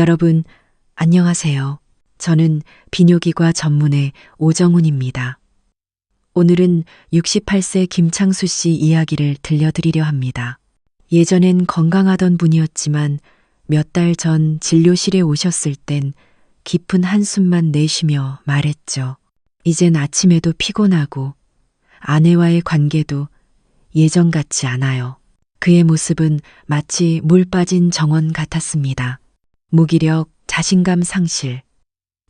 여러분, 안녕하세요. 저는 비뇨기과 전문의 오정훈입니다. 오늘은 68세 김창수 씨 이야기를 들려드리려 합니다. 예전엔 건강하던 분이었지만 몇 달 전 진료실에 오셨을 땐 깊은 한숨만 내쉬며 말했죠. 이젠 아침에도 피곤하고 아내와의 관계도 예전 같지 않아요. 그의 모습은 마치 물 빠진 정원 같았습니다. 무기력, 자신감 상실,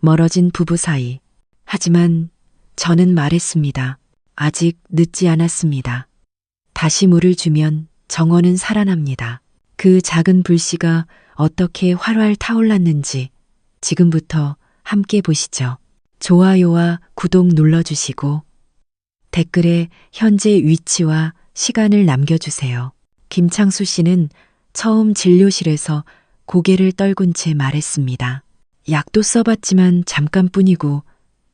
멀어진 부부 사이. 하지만 저는 말했습니다. 아직 늦지 않았습니다. 다시 물을 주면 정원은 살아납니다. 그 작은 불씨가 어떻게 활활 타올랐는지 지금부터 함께 보시죠. 좋아요와 구독 눌러주시고 댓글에 현재 위치와 시간을 남겨주세요. 김창수 씨는 처음 진료실에서 고개를 떨군 채 말했습니다. 약도 써봤지만 잠깐뿐이고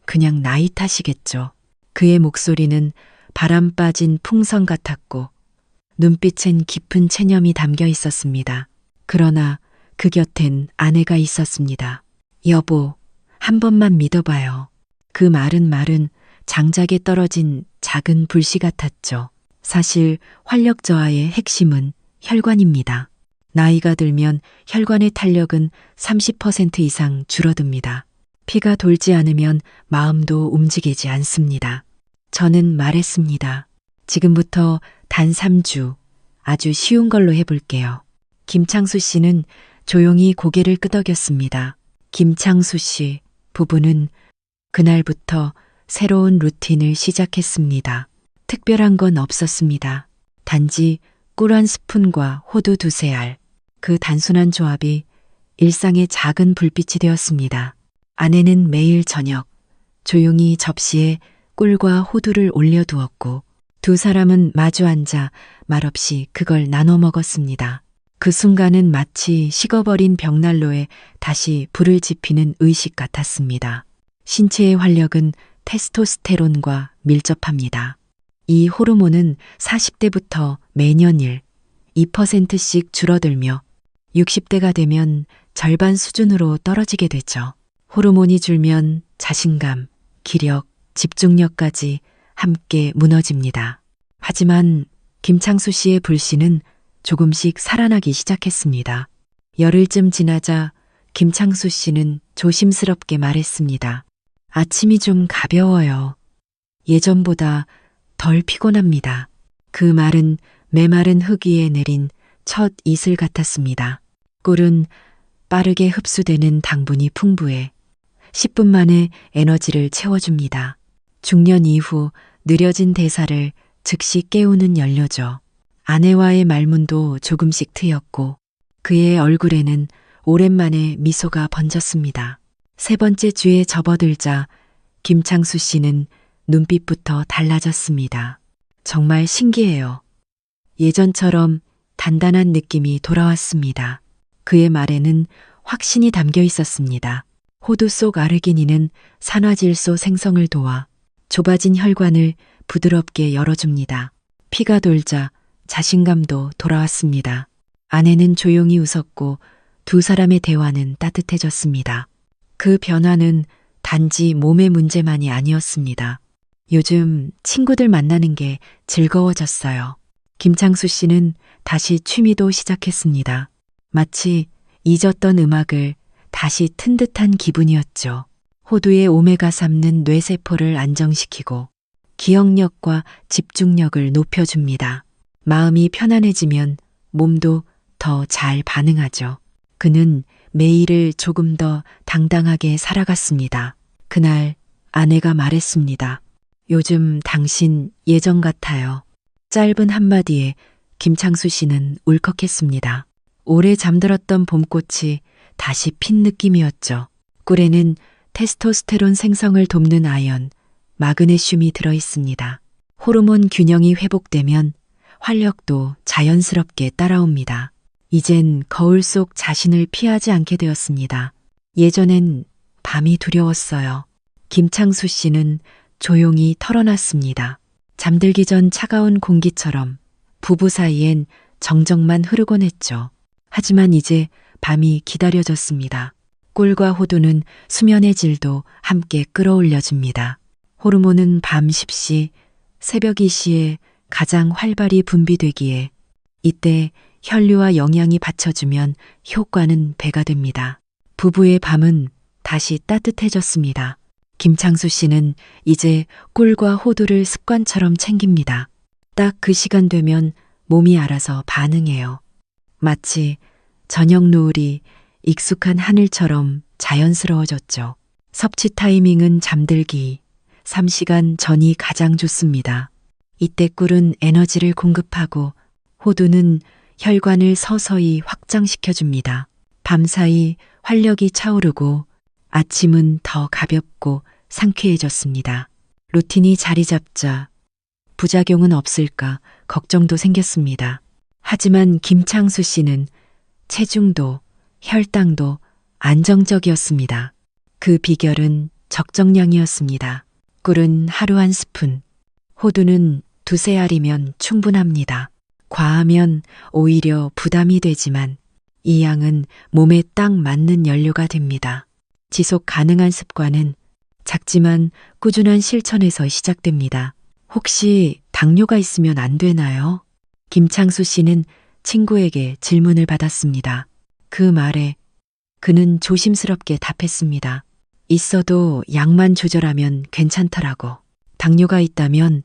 그냥 나이 탓이겠죠. 그의 목소리는 바람 빠진 풍선 같았고 눈빛엔 깊은 체념이 담겨 있었습니다. 그러나 그 곁엔 아내가 있었습니다. 여보, 한 번만 믿어봐요. 그 말은 말은 장작에 떨어진 작은 불씨 같았죠. 사실 활력 저하의 핵심은 혈관입니다. 나이가 들면 혈관의 탄력은 30% 이상 줄어듭니다. 피가 돌지 않으면 마음도 움직이지 않습니다. 저는 말했습니다. 지금부터 단 3주 아주 쉬운 걸로 해볼게요. 김창수 씨는 조용히 고개를 끄덕였습니다. 김창수 씨 부부는 그날부터 새로운 루틴을 시작했습니다. 특별한 건 없었습니다. 단지 꿀 한 스푼과 호두 두세 알. 그 단순한 조합이 일상의 작은 불빛이 되었습니다. 아내는 매일 저녁 조용히 접시에 꿀과 호두를 올려두었고 두 사람은 마주 앉아 말없이 그걸 나눠 먹었습니다. 그 순간은 마치 식어버린 벽난로에 다시 불을 지피는 의식 같았습니다. 신체의 활력은 테스토스테론과 밀접합니다. 이 호르몬은 40대부터 매년일 2%씩 줄어들며 60대가 되면 절반 수준으로 떨어지게 되죠. 호르몬이 줄면 자신감, 기력, 집중력까지 함께 무너집니다. 하지만 김창수 씨의 불씨는 조금씩 살아나기 시작했습니다. 열흘쯤 지나자 김창수 씨는 조심스럽게 말했습니다. 아침이 좀 가벼워요. 예전보다 덜 피곤합니다. 그 말은 메마른 흙 위에 내린 첫 이슬 같았습니다. 꿀은 빠르게 흡수되는 당분이 풍부해 10분 만에 에너지를 채워줍니다. 중년 이후 느려진 대사를 즉시 깨우는 연료죠. 아내와의 말문도 조금씩 트였고 그의 얼굴에는 오랜만에 미소가 번졌습니다. 세 번째 주에 접어들자 김창수 씨는 눈빛부터 달라졌습니다. 정말 신기해요. 예전처럼 단단한 느낌이 돌아왔습니다. 그의 말에는 확신이 담겨 있었습니다. 호두 속 아르기닌은 산화질소 생성을 도와 좁아진 혈관을 부드럽게 열어줍니다. 피가 돌자 자신감도 돌아왔습니다. 아내는 조용히 웃었고 두 사람의 대화는 따뜻해졌습니다. 그 변화는 단지 몸의 문제만이 아니었습니다. 요즘 친구들 만나는 게 즐거워졌어요. 김창수 씨는 다시 취미도 시작했습니다. 마치 잊었던 음악을 다시 튼 듯한 기분이었죠. 호두에 오메가 3는 뇌세포를 안정시키고 기억력과 집중력을 높여줍니다. 마음이 편안해지면 몸도 더 잘 반응하죠. 그는 매일을 조금 더 당당하게 살아갔습니다. 그날 아내가 말했습니다. 요즘 당신 예전 같아요. 짧은 한마디에 김창수 씨는 울컥했습니다. 오래 잠들었던 봄꽃이 다시 핀 느낌이었죠. 꿀에는 테스토스테론 생성을 돕는 아연, 마그네슘이 들어 있습니다. 호르몬 균형이 회복되면 활력도 자연스럽게 따라옵니다. 이젠 거울 속 자신을 피하지 않게 되었습니다. 예전엔 밤이 두려웠어요. 김창수 씨는 조용히 털어놨습니다. 잠들기 전 차가운 공기처럼 부부 사이엔 정적만 흐르곤 했죠. 하지만 이제 밤이 기다려졌습니다. 꿀과 호두는 수면의 질도 함께 끌어올려줍니다. 호르몬은 밤 10시, 새벽 2시에 가장 활발히 분비되기에 이때 혈류와 영양이 받쳐주면 효과는 배가 됩니다. 부부의 밤은 다시 따뜻해졌습니다. 김창수 씨는 이제 꿀과 호두를 습관처럼 챙깁니다. 딱 그 시간 되면 몸이 알아서 반응해요. 마치 저녁 노을이 익숙한 하늘처럼 자연스러워졌죠. 섭취 타이밍은 잠들기 3시간 전이 가장 좋습니다. 이때 꿀은 에너지를 공급하고 호두는 혈관을 서서히 확장시켜줍니다. 밤사이 활력이 차오르고 아침은 더 가볍고 상쾌해졌습니다. 루틴이 자리 잡자 부작용은 없을까 걱정도 생겼습니다. 하지만 김창수 씨는 체중도 혈당도 안정적이었습니다. 그 비결은 적정량이었습니다. 꿀은 하루 한 스푼, 호두는 두세 알이면 충분합니다. 과하면 오히려 부담이 되지만 이 양은 몸에 딱 맞는 연료가 됩니다. 지속 가능한 습관은 작지만 꾸준한 실천에서 시작됩니다. 혹시 당뇨가 있으면 안 되나요? 김창수 씨는 친구에게 질문을 받았습니다. 그 말에 그는 조심스럽게 답했습니다. 있어도 양만 조절하면 괜찮더라고. 당뇨가 있다면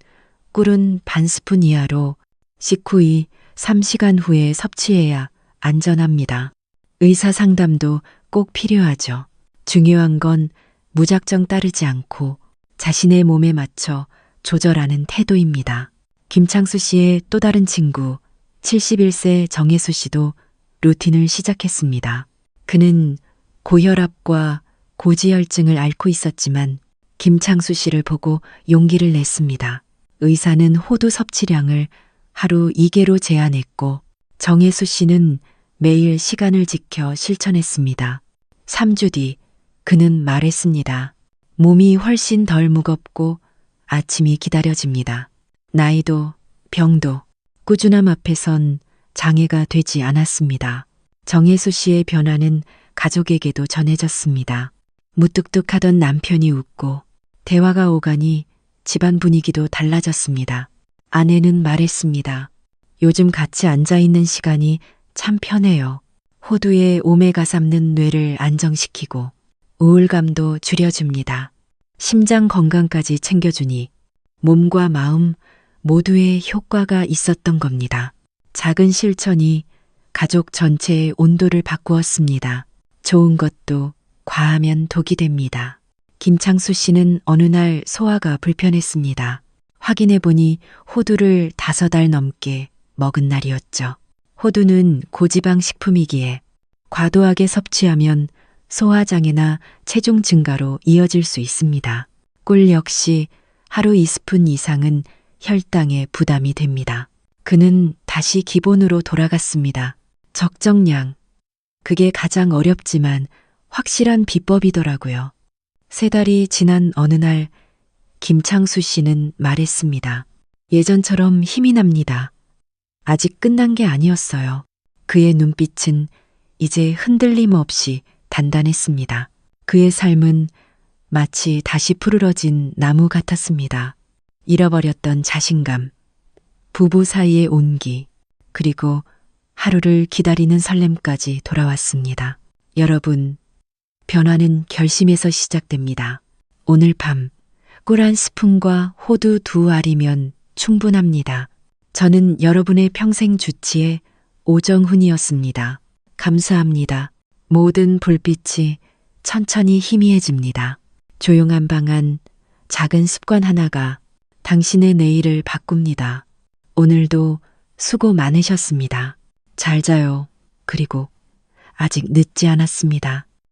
꿀은 반 스푼 이하로 식후 3시간 후에 섭취해야 안전합니다. 의사 상담도 꼭 필요하죠. 중요한 건 무작정 따르지 않고 자신의 몸에 맞춰 조절하는 태도입니다. 김창수 씨의 또 다른 친구 71세 정혜수 씨도 루틴을 시작했습니다. 그는 고혈압과 고지혈증을 앓고 있었지만 김창수 씨를 보고 용기를 냈습니다. 의사는 호두 섭취량을 하루 2개로 제한했고 정혜수 씨는 매일 시간을 지켜 실천했습니다. 3주 뒤 그는 말했습니다. 몸이 훨씬 덜 무겁고 아침이 기다려집니다. 나이도 병도 꾸준함 앞에선 장애가 되지 않았습니다. 정혜수 씨의 변화는 가족에게도 전해졌습니다. 무뚝뚝하던 남편이 웃고 대화가 오가니 집안 분위기도 달라졌습니다. 아내는 말했습니다. 요즘 같이 앉아 있는 시간이 참 편해요. 호두에 오메가 삼는 뇌를 안정시키고 우울감도 줄여줍니다. 심장 건강까지 챙겨주니 몸과 마음 모두의 효과가 있었던 겁니다. 작은 실천이 가족 전체의 온도를 바꾸었습니다. 좋은 것도 과하면 독이 됩니다. 김창수 씨는 어느 날 소화가 불편했습니다. 확인해 보니 호두를 다섯 알 넘게 먹은 날이었죠. 호두는 고지방 식품이기에 과도하게 섭취하면 소화장애나 체중 증가로 이어질 수 있습니다. 꿀 역시 하루 2스푼 이상은 혈당에 부담이 됩니다. 그는 다시 기본으로 돌아갔습니다. 적정량. 그게 가장 어렵지만 확실한 비법이더라고요. 세 달이 지난 어느 날 김창수 씨는 말했습니다. 예전처럼 힘이 납니다. 아직 끝난 게 아니었어요. 그의 눈빛은 이제 흔들림 없이 단단했습니다. 그의 삶은 마치 다시 푸르러진 나무 같았습니다. 잃어버렸던 자신감, 부부 사이의 온기, 그리고 하루를 기다리는 설렘까지 돌아왔습니다. 여러분, 변화는 결심에서 시작됩니다. 오늘 밤, 꿀 한 스푼과 호두 두 알이면 충분합니다. 저는 여러분의 평생 주치의 오정훈이었습니다. 감사합니다. 모든 불빛이 천천히 희미해집니다. 조용한 방 안, 작은 습관 하나가 당신의 내일을 바꿉니다. 오늘도 수고 많으셨습니다. 잘 자요. 그리고 아직 늦지 않았습니다.